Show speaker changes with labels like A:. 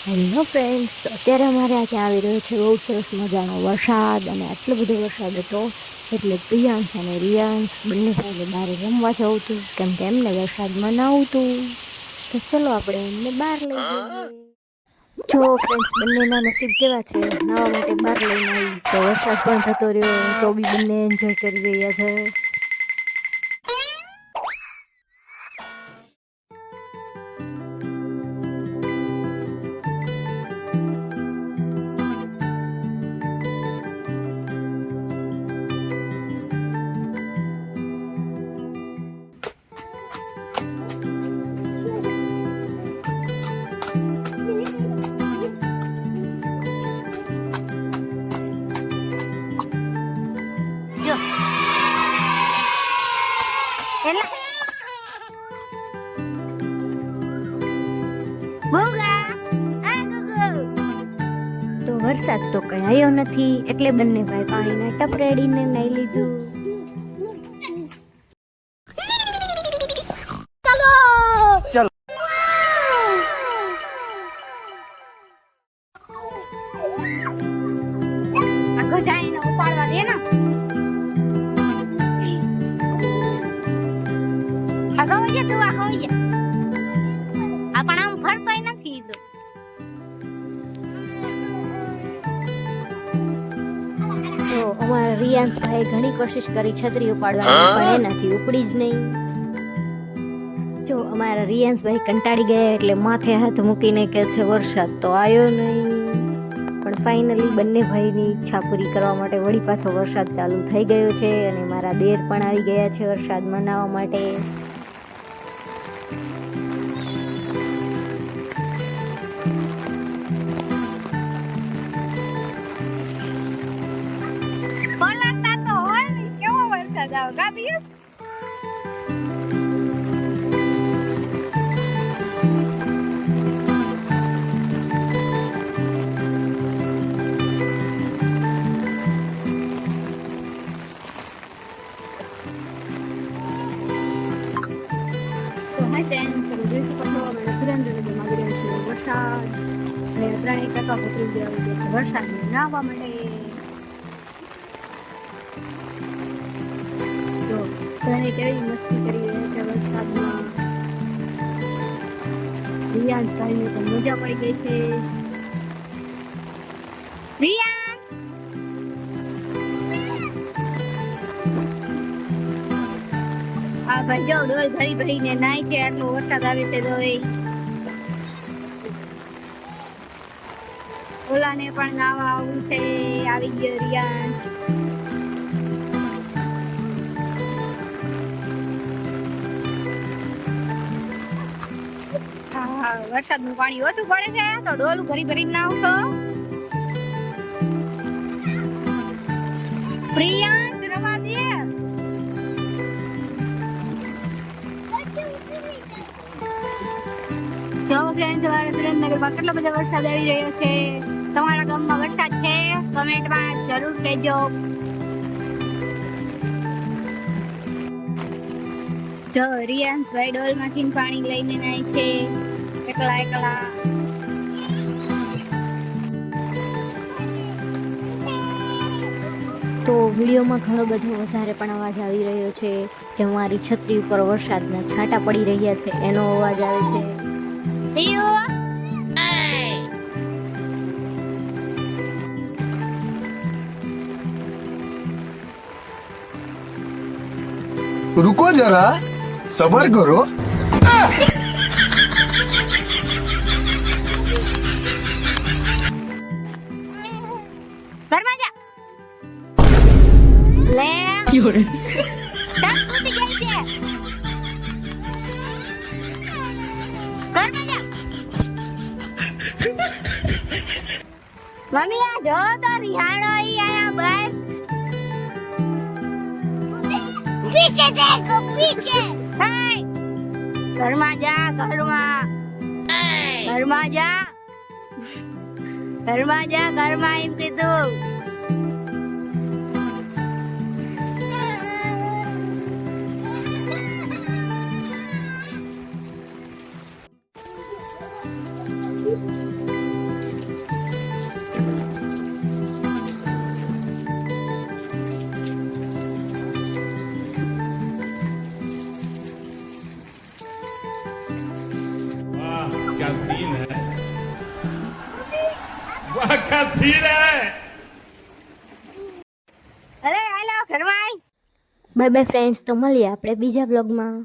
A: Hello friends તો અત્યારે અમારે ત્યાં આવી રહ્યો છે બહુ સરસ મજાનો વરસાદ અને આટલો બધો વરસાદ હતો, એટલે પ્રિયાંશ અને રિયાંશ બંને સાથે બહાર રમવા જવું હતું, કેમ કે એમને વરસાદમાં નાવું હતું તો ચલો આપણે એમને બહાર લઈ જઈએ. જો ફ્રેન્ડ્સ બંનેના નસીબ કેવા છે? નાવા માટે બહાર લઈને આવી. તો વરસાદ પણ થતો રહ્યો, તો બી બંને એન્જોય કરી રહ્યા છે. એટલે તો વરસાદ તો કઈ નથી. એટલે બંને ભાઈ પાણીના ટપ રેડીને નહીં લીધું. અમારા રિયાન્સ ભાઈ ઘણી કોશિશ કરી છત્રી ઉપાડવાની પણ એનાથી ઉપડી જ નહીં. જો અમારા રિયાન્સ ભાઈ કંટાળી ગયા એટલે માથે હાથ મૂકીને કે છે વરસાદ તો આવ્યો નહીં. પણ ફાઇનલી બંને ભાઈની ઈચ્છા પૂરી કરવા માટે વળી પાછો વરસાદ ચાલુ થઈ ગયો છે અને મારા દેર પણ આવી ગયા છે વરસાદ મનાવવા માટે. તો હાય ફ્રેન્ડ્સ તમે જોઈ શકો છો અમે સુરેન્દ્રનગરમાં આવી રહ્યો છે વરસાદ અને ત્રણેય કાકા પકડી ગયા છે વરસાદને નાહવા માટે તો ત્રણેય કેવી મસ્તી કરી રહ્યા છે વરસાદમાં રિયાઝ ભાઈને તો મજા પડી ગઈ છે રિયાઝ આ ભાઈ જો ડોલ ભરી ભરીને નાય છે, આટલો વરસાદ આવે છે તો ઓલાને પણ નાવા આવું છે, આવી ગયો રિયાઝ. હા, વરસાદનું પાણી ઓછું પડે છે, તો ડોલું ભરી ભરીને નાવશો. પ્રિયાંશ રવા જો ફ્રેન્ડ્સ અમારા કેટલો બધો વરસાદ આવી રહ્યો છે? તમારા ગામમાં વરસાદ છે? કમેન્ટમાં જરૂર કહેજો. જો રિયાન્સ ભાઈ ડોલમાંથી પાણી લઈને નાય છે. એકલા એકલા. તો વિડીયોમાં ઘણો બધો વધારે પણ અવાજ આવી રહ્યો છે કે મારી છત્રી ઉપર વરસાદના છાંટા પડી રહ્યા છે. એનો અવાજ આવે છે.
B: रुको जरा सबर करो
A: ઘરમાં જા લે મમ્મી આ જો તો રિહાણો ઈ આયા બસ. પીછે દેખો પીછે. હાય. ઘરમાં જા ઘરમાં. ઘરમાં જા. ઘરમાં જા ઘરમાં એમ કીધું.
C: क्या सीन है वाह क्या सीन है
D: અરે હાલો ઘરમાં બાય બાય ફ્રેન્ડ્સ તો મળીએ આપણે બીજા બ્લોગમાં